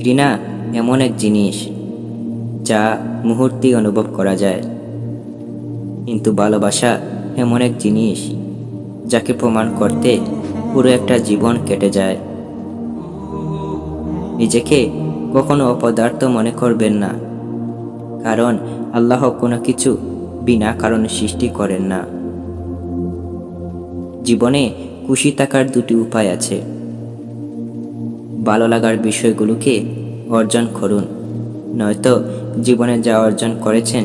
ঘৃণা এমন এক জিনিস যা মুহূর্তেই অনুভব করা যায়। কিন্তু ভালোবাসা এমন এক জিনিস যাকে প্রমাণ করতে পুরো একটা জীবন কেটে যায়। নিজেকে কখনো অপদার্থ মনে করবেন না, কারণ আল্লাহ কোনো কিছু বিনা কারণে সৃষ্টি করেন না। জীবনে খুশি থাকার দুটি উপায় আছে। ভালো লাগার বিষয়গুলোকে অর্জন করুন। নয়তো জীবনে যা অর্জন করেছেন,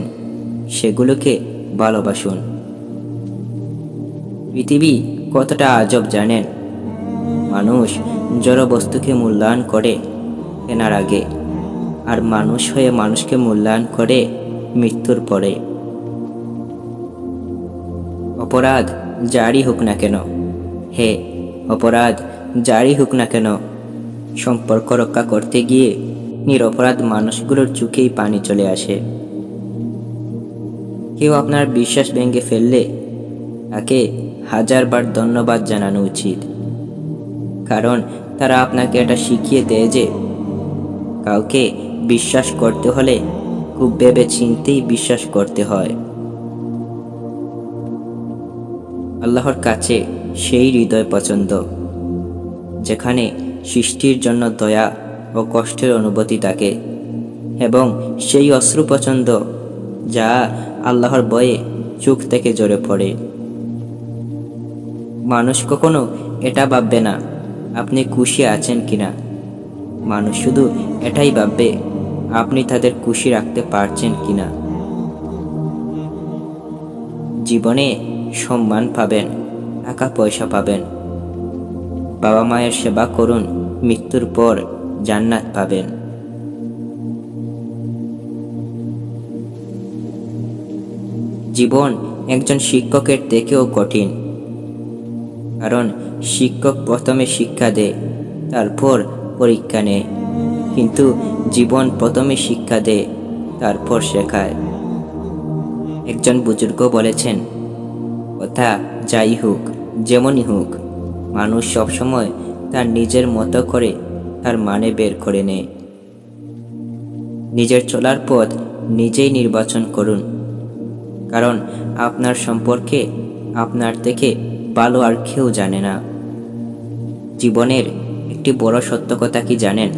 সেগুলোকে ভালোবাসুন। পৃথিবী কতটা আজব জানেন? মানুষ জড় বস্তুকে মূল্যায়ন করে কেনার আগে, আর মানুষ হয়ে মানুষকে মূল্যায়ন করে মৃত্যুর পরে। অপরাধ যারই হোক না কেন, হে অপরাধ যারই হোক না কেন সম্পর্ক রক্ষা করতে গিয়ে নিরপরাধ মানুষগুলোর চোখেই পানি চলে আসে। কেউ আপনার বিশ্বাস ভেঙে ফেললে তাকে হাজারবার ধন্যবাদ জানানো উচিত। কারণ তারা আপনাকে এটা শিখিয়ে দেয় যে কাউকে বিশ্বাস করতে হলে খুব ভেবে চিনতেই বিশ্বাস করতে হয়। আল্লাহর কাছে সেই হৃদয় পছন্দ, যেখানে সৃষ্টির জন্য দয়া ও কষ্টের অনুভূতি থাকে এবং সেই অশ্রু পছন্দ যা আল্লাহর বয়ে চোখ থেকে জড়ে পড়ে। মানুষ কখনো এটা ভাববে না, আপনি খুশি আছেন কিনা। মানুষ শুধু এটাই ভাববে, আপনি তাদের খুশি রাখতে পারছেন কিনা। জীবনে সম্মান পাবেন, টাকা পয়সা পাবেন বাবা মায়ের সেবা করুন, মৃত্যুর পর জান্নাত পাবেন। জীবন একজন শিক্ষকের থেকেও কঠিন। কারণ শিক্ষক প্রথমে শিক্ষা দেয়, তারপর পরীক্ষা নেয়। কিন্তু জীবন প্রথমে শিক্ষা দেয়, তারপর শেখায়। একজন বুজুর্গ বলেছেন, কথা যাই হোক, যেমনই হোক মানুষ সবসময় তার নিজের মতো করে তার মানে বের করে নেয়। নিজের চলার পথ নিজেই নির্বাচন করুন। কারণ আপনার সম্পর্কে আপনার থেকে ভালো আর কেউ জানে না। জীবনের একটি বড় সত্য কথা কি জানেন?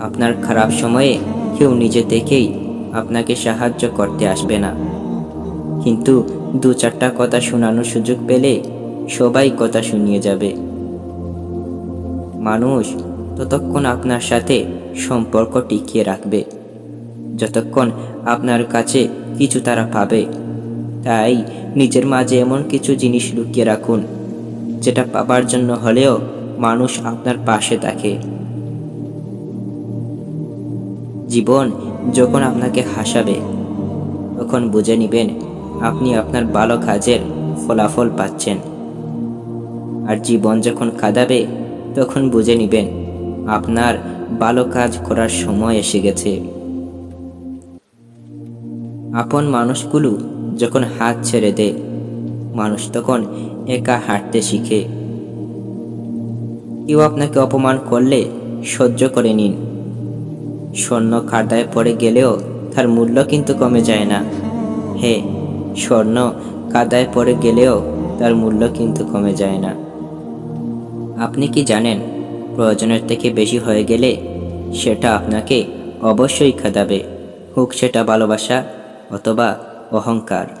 আপনার খারাপ সময়ে কেউ নিজে থেকেই আপনাকে সাহায্য করতে আসবে না। কিন্তু দু চারটা কথা শোনানোর সুযোগ পেলে সবাই কথা শুনিয়ে যাবে। মানুষ ততক্ষণ আপনার সাথে সম্পর্ক টিকিয়ে রাখবে। যতক্ষণ আপনার কাছে কিছু তারা পাবে, তাই নিজের মাঝে এমন কিছু জিনিস লুকিয়ে রাখুন, যেটা পাবার জন্য হলেও মানুষ আপনার পাশে থাকে। জীবন যখন আপনাকে হাসাবে, তখন বুঝে নিবেন আপনি আপনার ভালো কাজের ফলাফল পাচ্ছেন। আর জীবন যখন কাঁদাবে, তখন বুঝে নিবেন, আপনার ভালো কাজ করার সময় এসে গেছে। আপন মানুষগুলো যখন হাত ছেড়ে দেয়, মানুষ তখন একা হাঁটতে শিখে। কেউ আপনাকে অপমান করলে সহ্য করে নিন। স্বর্ণ কাদায় পড়ে গেলেও তার মূল্য কিন্তু কমে যায় না। হে, স্বর্ণ কাদায় পড়ে গেলেও তার মূল্য কিন্তু কমে যায় না। আপনি কি জানেন, প্রয়োজনের থেকে বেশি হয়ে গেলে সেটা আপনাকে অবশ্যই খাদাবে হোক সেটা ভালোবাসা অথবা অহংকার।